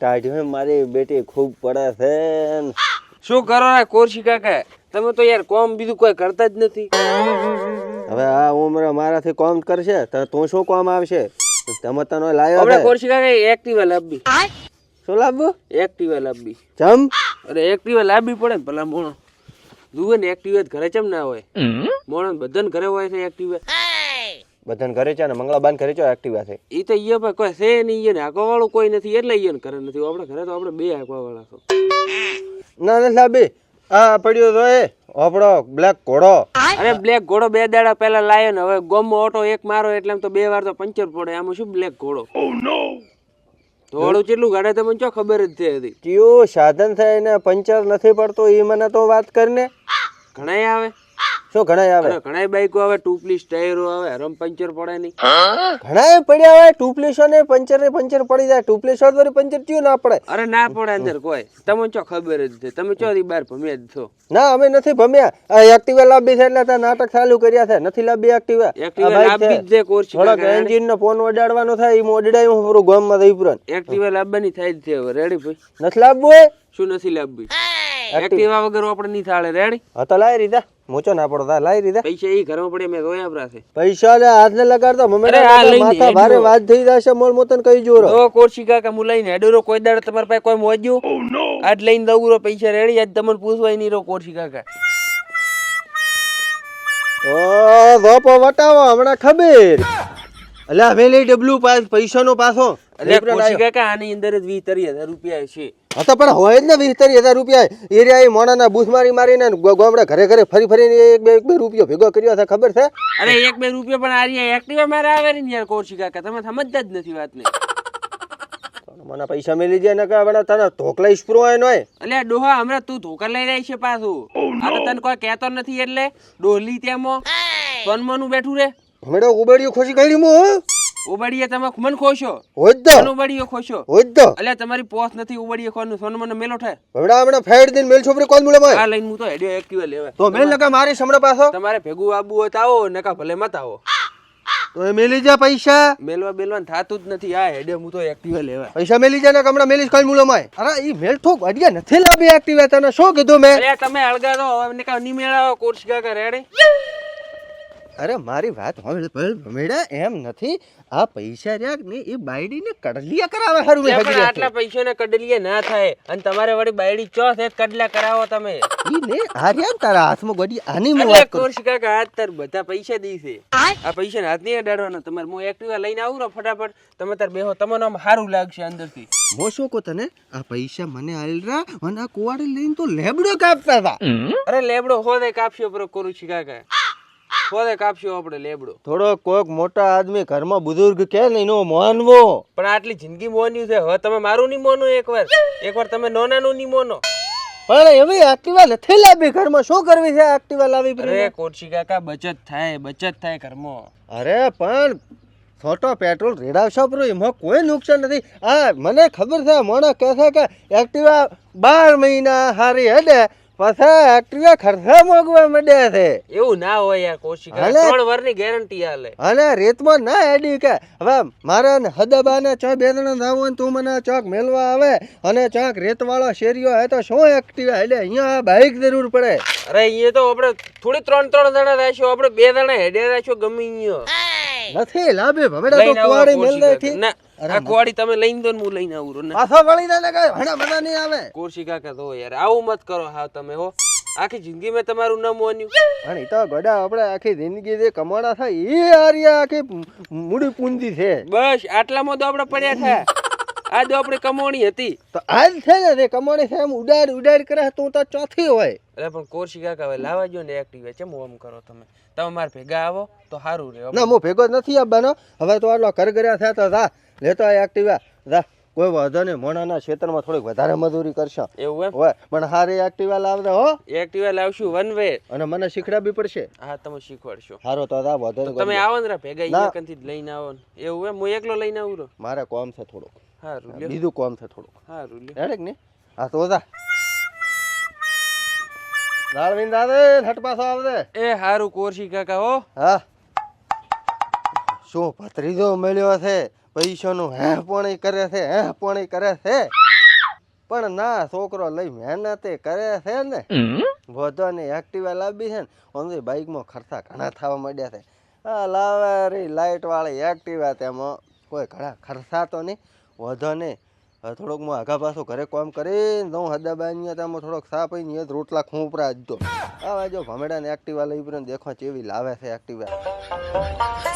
ટાઢ્યો મારી બેટી ખૂબ પડે છે શું કરો આ કોરશી કાકા? તમે તો યાર કોમ બીજું કોઈ કરતા જ નથી. હવે આ ઉંમરે મારાથી કોમ કરશે તો તું શું કોમ આવશે? તમે તને લાયો આપણે કોરશી કાકા એક્ટિવા લાવવી. શું લાવવું? એક્ટિવા લાવવી. જમ. અરે એક્ટિવા લાવવી પડે ને ભલા મોણો. જુએ ને એક્ટિવા જ ઘરે ચમ ના હોય. મોણો બધાને ઘરે હોય છે એક્ટિવા. બધાને ઘરે છે ને મંગળાબાન ઘરે છો એક્ટિવા છે? એ તો ઈએ ભાઈ કોઈ છે નહીં ઈએ ને હાંકવા વાળું કોઈ નથી. એટલે ઈએ ને ઘરે નથી. આપણે ઘરે તો આપણે બે હાંકવા વાળા છો. ના ના સાબે આ પડ્યો તો એ. આપણો બ્લેક ઘોડો. અરે બ્લેક ઘોડો બે દાડા પહેલા લાયો ને. હવે ગોમો ઓટો એક મારો એટલે એમ તો બે વાર તો પંચર પડે. આમાં શું બ્લેક ઘોડો? ધોળું કેટલું ગાડે તમને ચો ખબર જ છે હતી કયું સાધન થાય ને પંચર નથી પડતું એ મને તો વાત કરીને ઘણાય આવે. શું ઘણા આવે? ઘણાય બાઈકો આવે ટુપલીસ ટાયરો આવે હરમ પંચર પડે નહીં. ઘણા પડ્યા હોય ટુપલીસો ને પંચર ને પંચર પડી જાય. ટુપલીસો તો પંચર થયું ના પડે? અરે ના પડે અંદર કોઈ. તમે ચો ખબર જ છે. તમે ચો બાર ભમ્યા જ છો? ના અમે નથી ભમ્યા. આ એક્ટિવા લાંબી છે એટલે નાટક ચાલુ કર્યા છે. નથી લાંબી એક્ટિવા એક્ટિવા લાંબી જ છે કોર્સ થોડાક એન્જિન નો. ફોન ઓડાડવાનો થાય એમ ઓડાડાયું હું પૂરું ગામમાં થઈ પૂરણ એક્ટિવા લાંબાની થાય જ છે હવે. રેડી ભાઈ? નથી હોય શું નથી લાવવી એક્ટિવા વગર આપણે નહીં થાળે. રેડી હા તો લાવી રીધા. મૂચો ના પડતા લાઈ રીધા પૈસા ઈ ઘરમાં પડે મે રોયા છે. પૈસા ને હાથ ને લગાડતો અરે માથા ભારે વાત થઈ જશે મોલ મોતન કઈ જોરો તો કોરસી કાકા મુ લઈને હેડરો કોઈ દાડ તમાર પાસે કોઈ મોજ્યું? આજ લઈને દઉં રો પૈસા રેડી આજ તમને પૂછવાય નહીં રો કોરસી કાકા. ઓ ધોપો વટાવો હમણાં ખબર. અલ્યા હવેલી ડબલ્યુ પાસ પૈસાનો પાછો. એટલે કોરસી કાકા આની અંદર જ વીસ ત્રીસ હજાર રૂપિયા છે. હા તો પણ હોય જ ને વીસ ત્રીસ હજાર રૂપિયા. એરિયા મોણાના બૂથ મારી મારીને ગામડે ઘરે ઘરે ફરી ફરીને એક બે એક બે રૂપિયો ભેગો કર્યો છે ખબર છે? અરે એક બે રૂપિયો પણ આ રહ્યા એક્ટિવા મારે આવે ને યાર કોર્સી કાકા તમે સમજતા જ નથી વાતને. મને પૈસા મેલી જાય ને કે આપણે તને ઢોકલા ઈસ્પ્રો હોય નોય એટલે ડોહા હમણાં તું ધોકા લઈ રહી છે પાછું. આ તો તને કોઈ કહેતો નથી એટલે ડોલી તેમાં સોનમાનું બેઠું રે. હમણાં ઉબેડ્યું ખુશી કરી મો ઉબડીએ તમે મન ખોશો. હોય જ મન ઉબડીએ ખોશો. હોય જ એટલે તમારી પોસ નથી ઉબડીએ ખોનું મને મેલો થાય. હમણાં હમણા ફેડ દીન મેલ છોપરી કોણ મળે આ લઈને હું તો હેડ્યો એક્ટિવા લેવા. તો મેલ લગા મારી સમણે પાછો? તમારે ભેગું આબુ હોય તાવો નકા ભલે મત આવો. તો એ મેલી જા પૈસા. મેલવા બેલવાનું થાતું જ નથી. આ હેડે હું તો એક્ટિવા લેવા. પૈસા મેલી જા ને કમડા હમણાં કાલ કઈ માય? અરે ઈ મેલ ઠોક અડિયા નથી લાવી એક્ટિવા તને. શું કીધું મેં? અરે તમે અળગા તો હવે નકા ની મેળાવો કોર્સ કરે રેડે અરે મારી વાત એમ નથી. આ પૈસા રહ્યા ને એ બાયડીને કડલિયા કરાવે હારું મેં પણ આટલા પૈસા કડલિયા ના થાય. અને તમારે વળી બાયડી ચો છે કડલા કરાવો તમે. ઈ ને આ રહ્યા તારા હાથમાં ગોડી આની મુ વાત કરું. કોર્સ કાકા હાથ તાર બધા પૈસા દઈશે આ પૈસા હાથ નહીં અડાડવાના. તમારે હું એક્ટિવા લઈને આવું ને ફટાફટ. તમે તાર બેહો તમને આમ સારું લાગશે અંદરથી. મો શું કો તને? આ પૈસા મને આલરા અને આ કુવાડી લઈને તો લેબડો કાપતા હતા અરે લેબડો હોદે કાપશો પર કરું છું કાકા. હોદે કાપશો આપણે લેબડો? થોડો કોઈક મોટા આદમી ઘરમાં બુઝુર્ગ કે ને એનો માનવો. પણ આટલી જિંદગી મોન્યું છે. હવે તમે મારું નહીં મોનો એકવાર. એકવાર તમે નોનાનું નહીં મોનો. પણ એવી એક્ટિવા નથી લાવી ઘરમાં. શું કરવી છે એક્ટિવા લાવી અરે કોરસી કાકા બચત થાય બચત થાય ઘરમાં. અરે પણ છોટો પેટ્રોલ રેડાવશો પણ એમાં કોઈ નુકસાન નથી. આ મને ખબર છે મોણા કહે છે કે એક્ટિવા બાર મહિના હારી હેડે. પછી એક્ટિવા ખર્ચા મોગવા માંડે છે. એવું ના હોય યાર કોશિકા. ત્રણ વર્ષની ગેરંટી હાલે. અને રેતમાં ના એડી કે હવે મારે ને હદબાને ચો બે જણા જાવ ને તું મને ચોક મેલવા આવે અને ચોક રેતવાળો શેરીઓ હે તો શું એક્ટિવા એટલે અહીંયા બાઇક જરૂર પડે. અરે અહીંયા તો આપણે થોડી ત્રણ ત્રણ જણા રહેશું આપણે બે જણા હેડે રહેશું ગમે અહીંયા. નથી લાભે ભમેડા તો કુવાડી મેલ નથી ના. આ કુવાડી તમે લઈને દો ને હું લઈને આવું છું. પાછો વળી ના ને કઈ ભણા બધા નહીં આવે. કોરસી કાકા તો યાર આવું મત કરો હા તમે હો. આખી જિંદગી મેં તમારું નામ મોન્યું. પણ ઈ તો ગોડા આપણે આખી જિંદગી જે કમાણા થાય એ આર્યા આખી મૂડી પૂંજી છે. બસ આટલામાં તો આપણે પડ્યા થયા આ તો આપણે કમાણી હતી. તો આજ છે ને તે કમોણી છે એમ ઉડાડ ઉડાડ કરે તું તો ચોથી હોય. અરે પણ કોરસી કાકા હવે લાવા જો ને એક્ટિવ ચમ આમ કરો તમે? તમે માર ભેગા આવો તો સારું રહે ના હું ભેગો નથી આવવાનો. હવે તો આટલો કરગર્યા થયા તો જા લેતો આ એક્ટિવા જા કોઈ વાંધો નહીં મોણાના ક્ષેત્રમાં થોડીક વધારે મજૂરી કરશો. એવું એમ? હોય પણ હારે એક્ટિવા લાવજો હો. એક્ટિવા લાવશું વન વે અને મને શીખડાવી પડશે. હા તમે શીખવાડશો. હારો તો આ વાંધો તમે આવો ને ભેગા ના. કંથી લઈને આવો એવું એમ? હું એકલો લઈને આવું મારે કોમ છે થોડુંક. હારું બીજું કોમ છે થોડુંક. હારું હેડે ને હા તો જા. રાળવીન દાદે હટ પાછો આવજે. એ હારું કોરશી કાકા હો. હા. શું ભત્રીજો મળ્યો છે? પૈસાનું હે પણ કરે છે હે પણ કરે છે. પણ ના છોકરો લઈ મહેનતે કરે છે ને. વધો ને એક્ટિવા લાવી છે ને. ઓનલી બાઇકમાં ખર્ચા ઘણા થવા માંડ્યા છે. આ લાવે રી લાઇટ વાળી એક્ટિવા તેમાં કોઈ ઘણા ખર્ચા તો નહીં. વધો નહીં. હવે થોડોક હું આગા પાછો ઘરે કામ કરીને હું હદાબાની તેમાં થોડોક સાપ જ રોટલા ખૂંપરા જ દો આવા જો ભમેડાને એક્ટિવા લઈ પણ દેખો ચેવી લાવે છે એક્ટિવા